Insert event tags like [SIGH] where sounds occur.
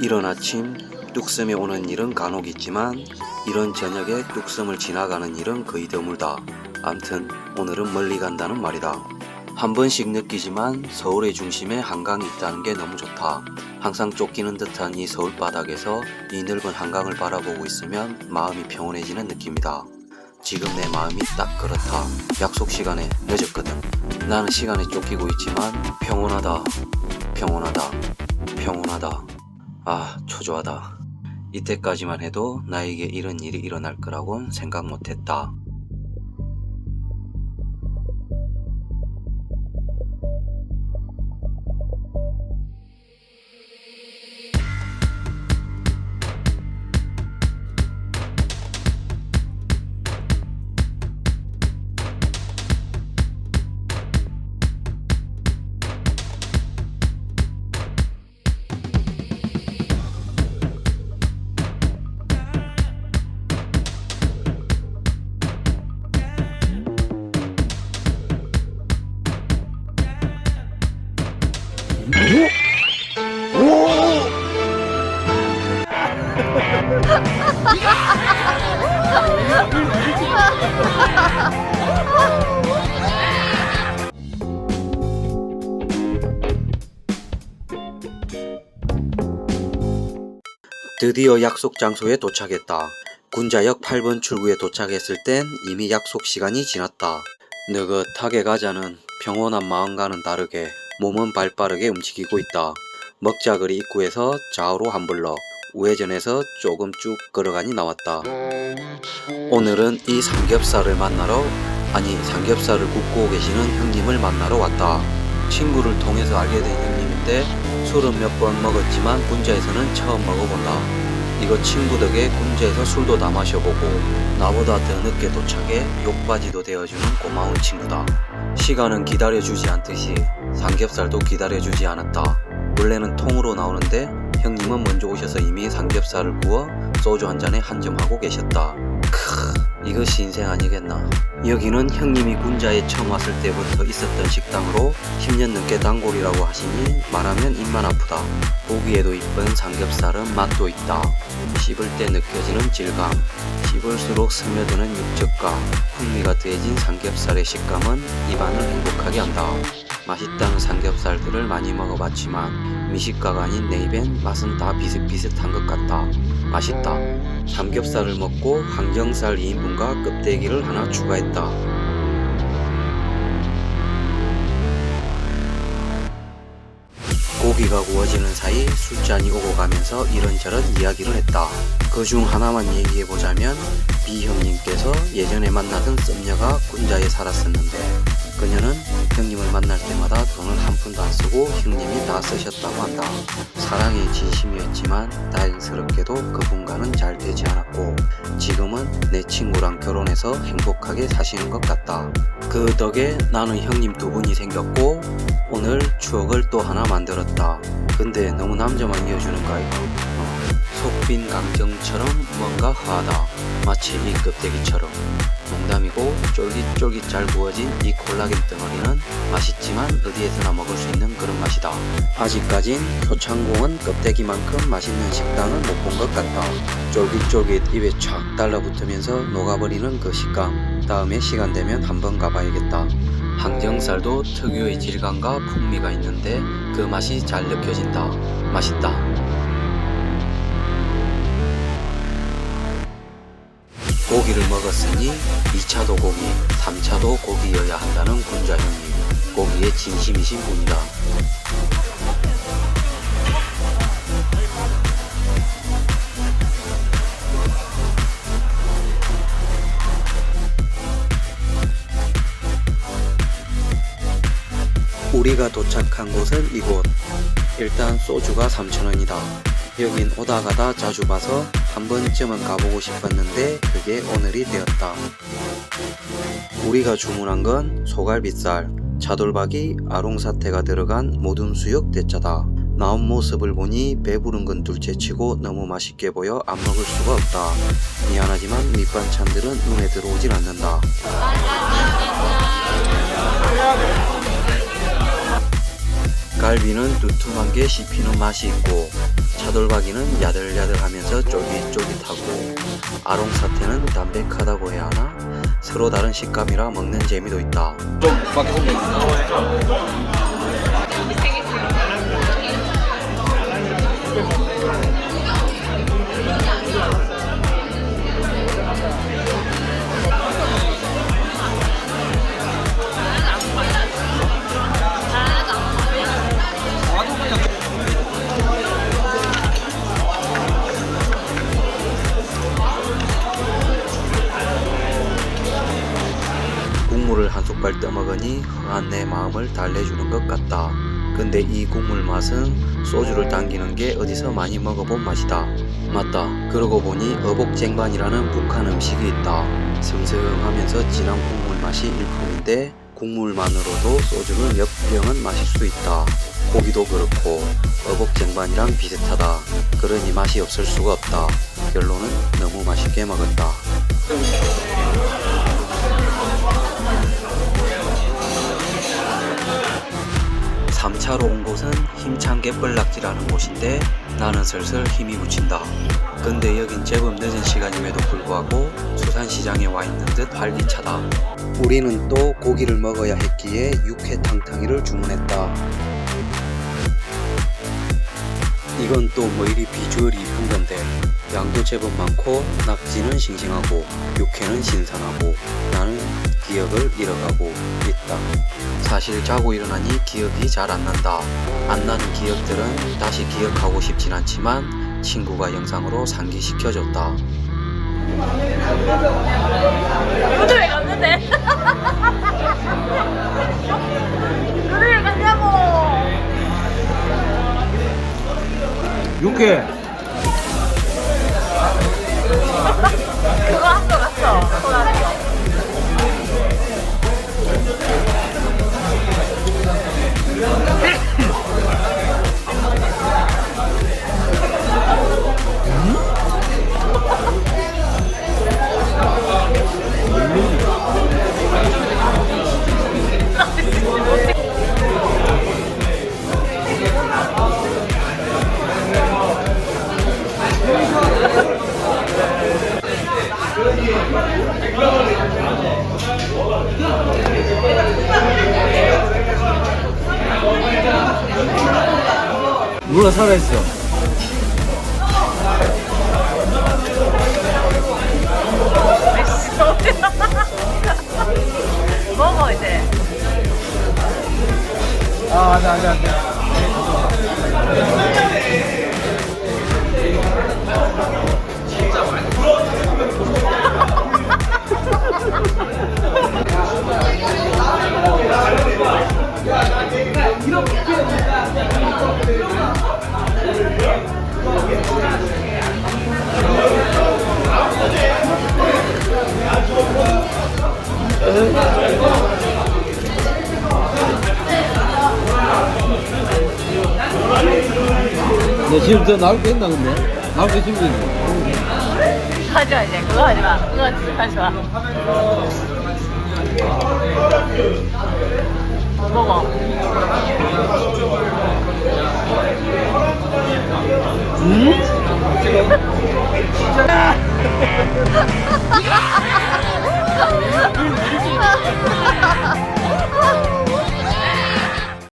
이런 아침 뚝섬에 오는 일은 간혹 있지만 이런 저녁에 뚝섬을 지나가는 일은 거의 드물다. 암튼 오늘은 멀리 간다는 말이다. 한 번씩 느끼지만 서울의 중심에 한강이 있다는 게 너무 좋다. 항상 쫓기는 듯한 이 서울 바닥에서 이 넓은 한강을 바라보고 있으면 마음이 평온해지는 느낌이다. 지금 내 마음이 딱 그렇다. 약속 시간에 늦었거든. 나는 시간에 쫓기고 있지만 평온하다. 평온하다. 평온하다. 아, 초조하다. 이때까지만 해도 나에게 이런 일이 일어날 거라곤 생각 못했다. 드디어 약속 장소에 도착했다. 군자역 8번 출구에 도착했을 땐 이미 약속 시간이 지났다. 느긋하게 가자는 평온한 마음과는 다르게 몸은 발빠르게 움직이고 있다. 먹자거리 입구에서 좌우로 한 블럭, 우회전해서 조금 쭉 걸어가니 나왔다. 오늘은 이 삼겹살을 만나러, 아니 삼겹살을 굽고 계시는 형님을 만나러 왔다. 친구를 통해서 알게 된 형님인데 술은 몇 번 먹었지만 군자에서는 처음 먹어본다. 이거 친구 덕에 군자에서 술도 다 마셔보고 나보다 더 늦게 도착해 욕바지도 되어주는 고마운 친구다. 시간은 기다려주지 않듯이 삼겹살도 기다려주지 않았다. 원래는 통으로 나오는데 형님은 먼저 오셔서 이미 삼겹살을 구워 소주 한 잔에 한점 하고 계셨다. 크, 이것이 인생 아니겠나. 여기는 형님이 군자에 처음 왔을 때부터 있었던 식당으로 10년 넘게 단골이라고 하시니 말하면 입만 아프다. 보기에도 이쁜 삼겹살은 맛도 있다. 씹을 때 느껴지는 질감, 씹을수록 스며드는 육즙과 풍미가 더해진 삼겹살의 식감은 입안을 행복하게 한다. 맛있다는 삼겹살들을 많이 먹어봤지만 미식가가 아닌 내 입엔 맛은 다 비슷비슷한 것 같다. 맛있다. 삼겹살을 먹고 항정살 2인분과 껍데기를 하나 추가했다. 고기가 구워지는 사이 술잔이 오고 가면서 이런저런 이야기를 했다. 그 중 하나만 얘기해보자면 비 형님께서 예전에 만나던 썸녀가 군자에 살았었는데 그녀는 형님을 만날 때마다 돈을 한 푼도 안 쓰고 형님이 다 쓰셨다고 한다. 사랑이 진심이었지만 다행스럽게도 그분과는 잘 되지 않았고 지금은 내 친구랑 결혼해서 행복하게 사시는 것 같다. 그 덕에 나는 형님 두 분이 생겼고 오늘 추억을 또 하나 만들었다. 근데 너무 남자만 이어주는 거 아이가? 어, 속빈 강정처럼 뭔가 화하다. 마치 이 껍데기처럼. 농담이고 쫄깃쫄깃 잘 구워진 이 콜라겐 덩어리는 맛있지만 어디에서나 먹을 수 있는 그런 맛이다. 아직까진 표창공은 껍데기만큼 맛있는 식당을 못 본 것 같다. 쫄깃쫄깃 입에 촥 달라붙으면서 녹아버리는 그 식감. 다음에 시간 되면 한번 가봐야겠다. 항정살도 특유의 질감과 풍미가 있는데 그 맛이 잘 느껴진다. 맛있다. 고기를 먹었으니 2차도 고기, 3차도 고기여야 한다는 군자 형님. 고기에 진심이신 분이다. 우리가 도착한 곳은 이곳. 일단 소주가 3,000원이다. 여긴 오다 가다 자주 봐서 한 번쯤은 가보고 싶었는데 그게 오늘이 되었다. 우리가 주문한 건 소갈비살, 차돌박이, 아롱사태가 들어간 모든 수육 대짜다. 나온 모습을 보니 배부른 건 둘째치고 너무 맛있게 보여 안 먹을 수가 없다. 미안하지만 밑반찬들은 눈에 들어오질 않는다. 갈비는 두툼한 게 씹히는 맛이 있고 차돌박이는 야들야들하면서 쫄깃쫄깃하고 아롱사태는 담백하다고 해야 하나? 서로 다른 식감이라 먹는 재미도 있다. 좀 허한 내 마음을 달래주는 것 같다. 근데 이 국물 맛은 소주를 당기는 게 어디서 많이 먹어본 맛이다. 맞다. 그러고 보니 어복쟁반이라는 북한 음식이 있다. 슴슴하면서 진한 국물 맛이 일품인데 국물만으로도 소주를 몇 병은 마실 수 있다. 고기도 그렇고 어복쟁반이랑 비슷하다. 그러니 맛이 없을 수가 없다. 결론은 너무 맛있게 먹었다. 3차로 온 곳은 힘찬 갯벌낙지라는 곳인데 나는 슬슬 힘이 붙인다. 근데 여긴 제법 늦은 시간임에도 불구하고 수산시장에 와 있는 듯 활기차다. 우리는 또 고기를 먹어야 했기에 육회탕탕이를 주문했다. 이건 또 뭐 이리 비주얼이 이쁜 건데 양도 제법 많고 낙지는 싱싱하고 육회는 신선하고 나는 기억을 잃어가고 있다. 사실 자고 일어나니 기억이 잘 안 난다. 안 나는 기억들은 다시 기억하고 싶진 않지만 친구가 영상으로 상기시켜줬다. 오늘 왜 갔는데? 오늘 왜 갔냐고! 육회 누가 살아있어? 너 지금 더 나올 게 있나 근데? 나올 게 지금 있네. 하지 마, 이제. 그거 하지 마. 그거 하지 마. 먹어. 음? [LAUGHS] 哈哈哈哈哈！